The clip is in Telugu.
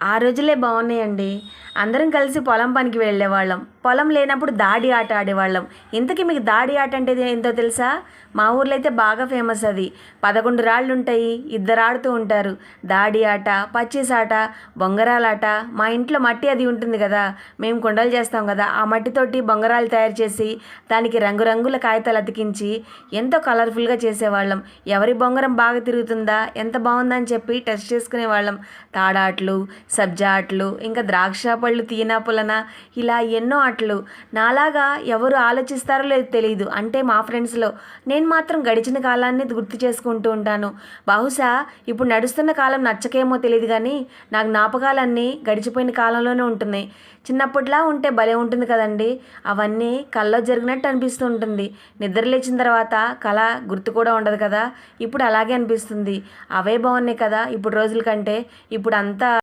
ఆ రోజులే బాగున్నాయండి. అందరం కలిసి పొలం పనికి వెళ్ళేవాళ్ళం. పొలం లేనప్పుడు దాడి ఆట ఆడేవాళ్ళం. ఇంతకీ మీకు దాడి ఆట అంటే ఏంటో తెలుసా? మా ఊర్లో అయితే బాగా ఫేమస్ అది. పదకొండు రాళ్ళు ఉంటాయి ఇద్దరు ఆడుతూ ఉంటారు. దాడి ఆట పచ్చీస్ ఆట బొంగరాలాట మా ఇంట్లో మట్టి అది ఉంటుంది కదా మేము కుండలు చేస్తాం కదా ఆ మట్టితోటి బొంగరాలు తయారు చేసి దానికి రంగురంగుల కాగితాలు అతికించి ఎంతో కలర్ఫుల్గా చేసేవాళ్ళం. ఎవరి బొంగరం బాగా తిరుగుతుందా ఎంత బాగుందని చెప్పి టెస్ట్ చేసుకునేవాళ్ళం. తాడాట్లు సబ్జా ఆటలు ఇంకా ద్రాక్ష పళ్ళు తీయనా పులన? ఇలా ఎన్నో ఆటలు. నాలాగా ఎవరు ఆలోచిస్తారో లేదు తెలియదు అంటే మా ఫ్రెండ్స్లో నేను మాత్రం గడిచిన కాలాన్ని గుర్తు చేసుకుంటూ ఉంటాను. బహుశా ఇప్పుడు నడుస్తున్న కాలం నచ్చకేమో తెలియదు కానీ నాకు జ్ఞాపకాలన్నీ గడిచిపోయిన కాలంలోనే ఉంటున్నాయి. చిన్నప్పటిలా ఉంటే భలే ఉంటుంది కదండి. అవన్నీ కళ్ళలో జరిగినట్టు అనిపిస్తూ ఉంటుంది. నిద్ర లేచిన తర్వాత కళ గుర్తు కూడా ఉండదు కదా. ఇప్పుడు అలాగే అనిపిస్తుంది. అవే బాగున్నాయి కదా. ఇప్పుడు రోజుల కంటే ఇప్పుడు అంతా